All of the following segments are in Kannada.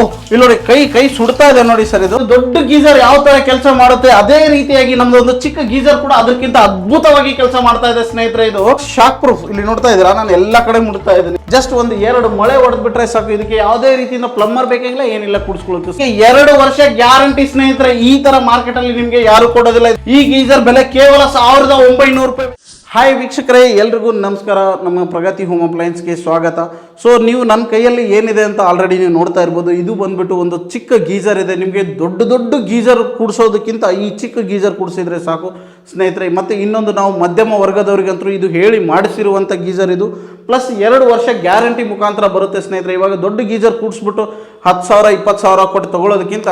ಓಹ್, ಇಲ್ಲಿ ನೋಡಿ, ಕೈ ಕೈ ಸುಡ್ತಾ ಇದೆ ನೋಡಿ ಸರ್ ಇದು. ದೊಡ್ಡ ಗೀಸರ್ ಯಾವ ತರ ಕೆಲಸ ಮಾಡುತ್ತೆ, ಅದೇ ರೀತಿಯಾಗಿ ನಮ್ದು ಒಂದು ಚಿಕ್ಕ ಗೀಸರ್ ಕೂಡ ಅದಕ್ಕಿಂತ ಅದ್ಭುತವಾಗಿ ಕೆಲಸ ಮಾಡ್ತಾ ಇದೆ ಸ್ನೇಹಿತರೆ ಇದು. ಶಾಕ್ ಪ್ರೂಫ್ ಇಲ್ಲಿ ನೋಡ್ತಾ ಇದೀರಾ ನಾನು ಎಲ್ಲಾ ಕಡೆ ಮುಡ್ತಾ ಇದ್ದೀನಿ. ಜಸ್ಟ್ ಒಂದು ಎರಡು ಮಳೆ ಹೊಡೆದ್ಬಿಟ್ರೆ ಸಾಕು. ಇದಕ್ಕೆ ಯಾವುದೇ ರೀತಿಯಿಂದ ಪ್ಲಂಬರ್ ಬೇಕಾಗಿಲ್ಲ, ಏನಿಲ್ಲ ಕುಡಿಸ್ಕೊಳ್ತೀವಿ ಎರಡು ವರ್ಷ ಗ್ಯಾರಂಟಿ ಸ್ನೇಹಿತರೆ. ಈ ತರ ಮಾರ್ಕೆಟ್ ಅಲ್ಲಿ ನಿಮ್ಗೆ ಯಾರು ಕೊಡೋದಿಲ್ಲ. ಈ ಗೀಸರ್ ಬೆಲೆ ಕೇವಲ ಸಾವಿರದ ಒಂಬೈನೂರು ರೂಪಾಯಿ. ಹಾಯ್ ವೀಕ್ಷಕರೇ, ಎಲ್ರಿಗೂ ನಮಸ್ಕಾರ. ನಮ್ಮ ಪ್ರಗತಿ ಹೋಮ್ ಅಪ್ಲೈನ್ಸ್ಗೆ ಸ್ವಾಗತ. ಸೊ ನೀವು ನನ್ನ ಕೈಯಲ್ಲಿ ಏನಿದೆ ಅಂತ ಆಲ್ರೆಡಿ ನೀವು ನೋಡ್ತಾ ಇರ್ಬೋದು. ಇದು ಬಂದ್ಬಿಟ್ಟು ಒಂದು ಚಿಕ್ಕ ಗೀಸರ್ ಇದೆ. ನಿಮಗೆ ದೊಡ್ಡ ದೊಡ್ಡ ಗೀಸರ್ ಕೂಡಿಸೋದಕ್ಕಿಂತ ಈ ಚಿಕ್ಕ ಗೀಸರ್ ಕೂಡಿಸಿದ್ರೆ ಸಾಕು ಸ್ನೇಹಿತರೆ. ಮತ್ತು ಇನ್ನೊಂದು ನಾವು ಮಧ್ಯಮ ವರ್ಗದವರಿಗಂತೂ ಇದು ಹೇಳಿ ಮಾಡಿಸಿರುವಂಥ ಗೀಸರ್ ಇದು. ಪ್ಲಸ್ ಎರಡು ವರ್ಷ ಗ್ಯಾರಂಟಿ ಮುಖಾಂತರ ಬರುತ್ತೆ ಸ್ನೇಹಿತರೆ. ಇವಾಗ ದೊಡ್ಡ ಗೀಸರ್ ಕೂಡಿಸ್ಬಿಟ್ಟು ಹತ್ತು ಸಾವಿರ, ಇಪ್ಪತ್ತು ಸಾವಿರ ಕೊಟ್ಟು ತಗೊಳ್ಳೋದಕ್ಕಿಂತ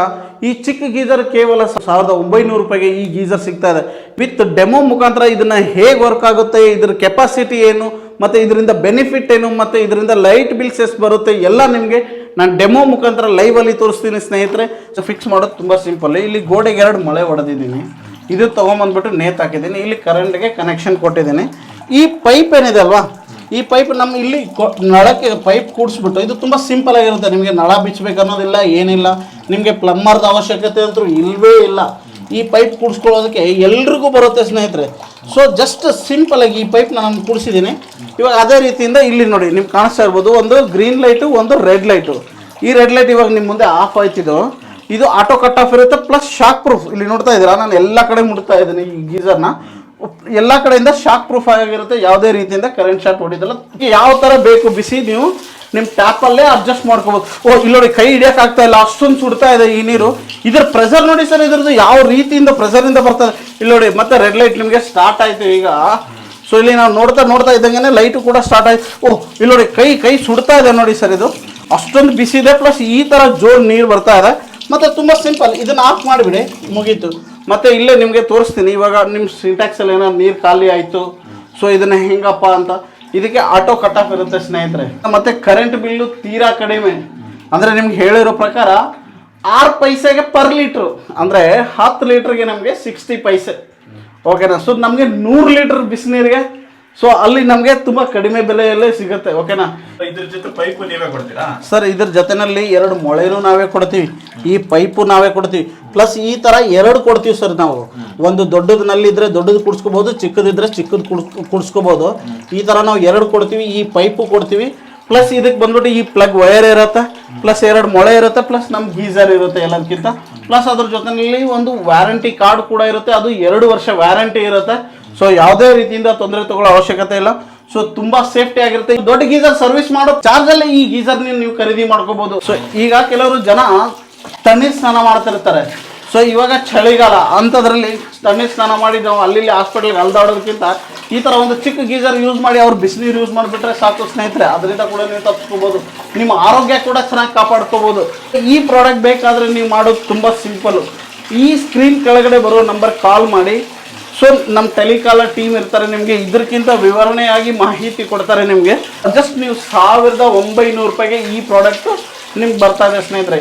ಈ ಚಿಕ್ಕ ಗೀಜರ್ ಕೇವಲ ಸಾವಿರದ ಒಂಬೈನೂರು ರೂಪಾಯಿಗೆ ಈ ಗೀಜರ್ ಸಿಗ್ತಾ ಇದೆ. ವಿತ್ ಡೆಮೋ ಮುಖಾಂತರ ಇದನ್ನ ಹೇಗೆ ವರ್ಕ್ ಆಗುತ್ತೆ, ಇದ್ರ ಕೆಪಾಸಿಟಿ ಏನು, ಮತ್ತು ಇದರಿಂದ ಬೆನಿಫಿಟ್ ಏನು, ಮತ್ತು ಇದರಿಂದ ಲೈಟ್ ಬಿಲ್ಸ್ ಎಷ್ಟು ಬರುತ್ತೆ, ಎಲ್ಲ ನಿಮಗೆ ನಾನು ಡೆಮೋ ಮುಖಾಂತರ ಲೈವಲ್ಲಿ ತೋರಿಸ್ತೀನಿ ಸ್ನೇಹಿತರೆ. ಸೊ ಫಿಕ್ಸ್ ಮಾಡೋದು ತುಂಬ ಸಿಂಪಲ್ ಇಲ್ಲಿ ಗೋಡೆಗೆ ಎರಡು ಮಳೆ ಹೊಡೆದಿದ್ದೀನಿ ಇದು ತಗೊಂಬಂದ್ಬಿಟ್ಟು ನೇತ್ ಹಾಕಿದ್ದೀನಿ. ಇಲ್ಲಿ ಕರೆಂಟ್ಗೆ ಕನೆಕ್ಷನ್ ಕೊಟ್ಟಿದ್ದೀನಿ. ಈ ಪೈಪ್ ಏನಿದೆ ಅಲ್ವಾ? ಈ ಪೈಪ್ ನಮ್ಮ ಇಲ್ಲಿ ನಳಕ್ಕೆ ಪೈಪ್ ಕೂಡಿಸ್ಬಿಟ್ಟು, ಇದು ತುಂಬ ಸಿಂಪಲ್ ಆಗಿರುತ್ತೆ. ನಿಮಗೆ ನಳ ಬಿಚ್ಚಬೇಕು ಅನ್ನೋದಿಲ್ಲ ಏನಿಲ್ಲ. ನಿಮಗೆ ಪ್ಲಮ್ಮರ್ದ ಅವಶ್ಯಕತೆ ಅಂತೂ ಇಲ್ಲವೇ ಇಲ್ಲ. ಈ ಪೈಪ್ ಕೂಡಿಸ್ಕೊಳ್ಳೋದಕ್ಕೆ ಎಲ್ರಿಗೂ ಬರುತ್ತೆ ಸ್ನೇಹಿತರೆ. ಸೊ ಜಸ್ಟ್ ಸಿಂಪಲ್ ಆಗಿ ಈ ಪೈಪ್ ನಾನು ಕೂಡಿಸಿದ್ದೀನಿ. ಇವಾಗ ಅದೇ ರೀತಿಯಿಂದ ಇಲ್ಲಿ ನೋಡಿ, ನಿಮ್ಗೆ ಕಾಣಿಸ್ತಾ ಇರ್ಬೋದು, ಒಂದು ಗ್ರೀನ್ ಲೈಟು ಒಂದು ರೆಡ್ ಲೈಟು ಈ ರೆಡ್ ಲೈಟ್ ಇವಾಗ ನಿಮ್ಮ ಮುಂದೆ ಆಫ್ ಆಯ್ತಿದ್ದು. ಇದು ಆಟೋ ಕಟ್ ಆಫ್ ಇರುತ್ತೆ ಪ್ಲಸ್ ಶಾಕ್ ಪ್ರೂಫ್ ಇಲ್ಲಿ ನೋಡ್ತಾ ಇದ್ದೀರಾ? ನಾನು ಎಲ್ಲ ಕಡೆ ಮುಡ್ತಾ ಇದ್ದೀನಿ ಈ ಗೀಸರ್ನ ಎಲ್ಲ ಕಡೆಯಿಂದ ಶಾಕ್ ಪ್ರೂಫ್ ಆಗಿರುತ್ತೆ, ಯಾವುದೇ ರೀತಿಯಿಂದ ಕರೆಂಟ್ ಶಾಕ್ ಹೊಡಿದಲ್ಲ ಯಾವ ಥರ ಬೇಕು ಬಿಸಿ, ನೀವು ನಿಮ್ಮ ಟ್ಯಾಪಲ್ಲೇ ಅಡ್ಜಸ್ಟ್ ಮಾಡ್ಕೋಬೋದು. ಓ, ಇಲ್ಲಿ ನೋಡಿ ಕೈ ಹಿಡಿಯೋಕ್ಕಾಗ್ತಾ ಇಲ್ಲ, ಅಷ್ಟೊಂದು ಸುಡ್ತಾ ಇದೆ ಈ ನೀರು. ಇದ್ರ ಪ್ರೆಸರ್ ನೋಡಿ ಸರ್, ಇದ್ರದ್ದು ಯಾವ ರೀತಿಯಿಂದ ಪ್ರೆಷರಿಂದ ಬರ್ತದೆ ಇಲ್ಲಿ ನೋಡಿ, ಮತ್ತೆ ರೆಡ್ ಲೈಟ್ ನಿಮಗೆ ಸ್ಟಾರ್ಟ್ ಆಯಿತು ಈಗ. ಸೊ ಇಲ್ಲಿ ನಾವು ನೋಡ್ತಾ ನೋಡ್ತಾ ಇದ್ದಂಗೆ ಲೈಟು ಕೂಡ ಸ್ಟಾರ್ಟ್ ಆಯ್ತು. ಓ, ಇಲ್ಲಿ ನೋಡಿ ಕೈ ಕೈ ಸುಡ್ತಾ ಇದೆ ನೋಡಿ ಸರ್ ಇದು. ಅಷ್ಟೊಂದು ಬಿಸಿ ಇದೆ ಪ್ಲಸ್ ಈ ಥರ ಜೋರು ನೀರು ಬರ್ತಾ ಇದೆ. ಮತ್ತು ತುಂಬ ಸಿಂಪಲ್ ಇದನ್ನು ಆಫ್ ಮಾಡಿಬಿಡಿ, ಮುಗೀತು. ಮತ್ತೆ ಇಲ್ಲೇ ನಿಮಗೆ ತೋರಿಸ್ತೀನಿ. ಇವಾಗ ನಿಮ್ಮ ಸಿಂಟ್ಯಾಕ್ಸಲ್ಲಿ ಏನೋ ನೀರು ಖಾಲಿ ಆಯಿತು ಸೊ ಇದನ್ನು ಹೆಂಗಪ್ಪ ಅಂತ. ಇದಕ್ಕೆ ಆಟೋ ಕಟ್ ಆಫ್ ಇರುತ್ತೆ ಸ್ನೇಹಿತರೆ. ಮತ್ತೆ ಕರೆಂಟ್ ಬಿಲ್ಲು ತೀರಾ ಕಡಿಮೆ. ಅಂದರೆ ನಿಮ್ಗೆ ಹೇಳಿರೋ ಪ್ರಕಾರ ಆರು ಪೈಸೆಗೆ ಪರ್ ಲೀಟ್ರು ಅಂದರೆ ಹತ್ತು ಲೀಟ್ರಿಗೆ ನಮಗೆ ಸಿಕ್ಸ್ಟಿ ಪೈಸೆ. ಓಕೆನಾ ಸೊ ನಮಗೆ ನೂರು ಲೀಟ್ರ್ ಬಿಸಿನೀರಿಗೆ ಸೊ ಅಲ್ಲಿ ನಮಗೆ ತುಂಬ ಕಡಿಮೆ ಬೆಲೆಯಲ್ಲೇ ಸಿಗುತ್ತೆ ಓಕೆನಾ ಇದ್ರ ಜೊತೆ ಪೈಪು ನೀವೇ ಕೊಡ್ತೀರಾ? ಸರ್ ಇದ್ರ ಜೊತೆನಲ್ಲಿ ಎರಡು ಮೊಳೆನೂ ನಾವೇ ಕೊಡ್ತೀವಿ. ಈ ಪೈಪು ನಾವೇ ಕೊಡ್ತೀವಿ. ಪ್ಲಸ್ ಈ ಥರ ಎರಡು ಕೊಡ್ತೀವಿ ಸರ್ ನಾವು. ಒಂದು ದೊಡ್ಡದು ನಲ್ಲಿದ್ರೆ ದೊಡ್ಡದು ಕುಡಿಸ್ಕೋಬೋದು ಚಿಕ್ಕದಿದ್ರೆ ಚಿಕ್ಕದು ಕುಡ್ಸ್ ಕುಡಿಸ್ಕೋಬೋದು. ಈ ಥರ ನಾವು ಎರಡು ಕೊಡ್ತೀವಿ ಈ ಪೈಪು ಕೊಡ್ತೀವಿ. ಪ್ಲಸ್ ಇದಕ್ಕೆ ಬಂದ್ಬಿಟ್ಟು ಈ ಪ್ಲಗ್ ವೈರ್ ಇರುತ್ತೆ. ಪ್ಲಸ್ ಎರಡು ಮೊಳೆ ಇರುತ್ತೆ ಪ್ಲಸ್ ನಮ್ಮ ಗೀಸರ್ ಇರುತ್ತೆ ಎಲ್ಲದಕ್ಕಿಂತ ಪ್ಲಸ್ ಅದ್ರ ಜೊತೆನಲ್ಲಿ ಒಂದು ವ್ಯಾರಂಟಿ ಕಾರ್ಡ್ ಕೂಡ ಇರುತ್ತೆ. ಅದು ಎರಡು ವರ್ಷ ವ್ಯಾರಂಟಿ ಇರುತ್ತೆ. ಸೊ ಯಾವುದೇ ರೀತಿಯಿಂದ ತೊಂದರೆ ತಗೊಳ್ಳೋ ಅವಶ್ಯಕತೆ ಇಲ್ಲ. ಸೊ ತುಂಬಾ ಸೇಫ್ಟಿ ಆಗಿರುತ್ತೆ. ದೊಡ್ಡ ಗೀಸರ್ ಸರ್ವಿಸ್ ಮಾಡೋ ಚಾರ್ಜ್ ಅಲ್ಲಿ ಈ ಗೀಸರ್ ನೀವು ಖರೀದಿ ಮಾಡ್ಕೋಬಹುದು ಸೊ ಈಗ ಕೆಲವರು ಜನ ತಣ್ಣೀರ್ ಸ್ನಾನ ಮಾಡ್ತಿರ್ತಾರೆ ಸೊ ಇವಾಗ ಚಳಿಗಾಲ, ಅಂಥದ್ರಲ್ಲಿ ತಣ್ಣೀರ್ ಸ್ನಾನ ಮಾಡಿ ನಾವು ಅಲ್ಲಿ ಇಲ್ಲಿ ಹಾಸ್ಪಿಟಲ್ಗೆ ಅಲ್ದಾಡೋದಕ್ಕಿಂತ ಈ ಥರ ಒಂದು ಚಿಕ್ಕ ಗೀಸರ್ ಯೂಸ್ ಮಾಡಿ ಅವ್ರು ಬಿಸಿನೀರು ಯೂಸ್ ಮಾಡಿಬಿಟ್ರೆ ಸಾಕು ಸ್ನೇಹಿತರೆ. ಅದರಿಂದ ಕೂಡ ನೀವು ತಪ್ಪಿಸ್ಕೋಬೋದು ನಿಮ್ಮ ಆರೋಗ್ಯ ಕೂಡ ಚೆನ್ನಾಗಿ ಕಾಪಾಡ್ಕೋಬೋದು. ಈ ಪ್ರಾಡಕ್ಟ್ ಬೇಕಾದರೆ ನೀವು ಮಾಡೋದು ತುಂಬ ಸಿಂಪಲ್ಲು ಈ ಸ್ಕ್ರೀನ್ ಕೆಳಗಡೆ ಬರೋ ನಂಬರ್ ಕಾಲ್ ಮಾಡಿ. ಸೊ ನಮ್ಮ ಟೆಲಿಕಾಲ ಟೀಮ್ ಇರ್ತಾರೆ ನಿಮಗೆ. ಇದಕ್ಕಿಂತ ವಿವರಣೆಯಾಗಿ ಮಾಹಿತಿ ಕೊಡ್ತಾರೆ ನಿಮಗೆ. ಜಸ್ಟ್ ನೀವು ಸಾವಿರದ ಒಂಬೈನೂರು ರೂಪಾಯಿಗೆ ಈ ಪ್ರಾಡಕ್ಟು ನಿಮ್ಗೆ ಬರ್ತಾ ಇದೆ ಸ್ನೇಹಿತರೆ.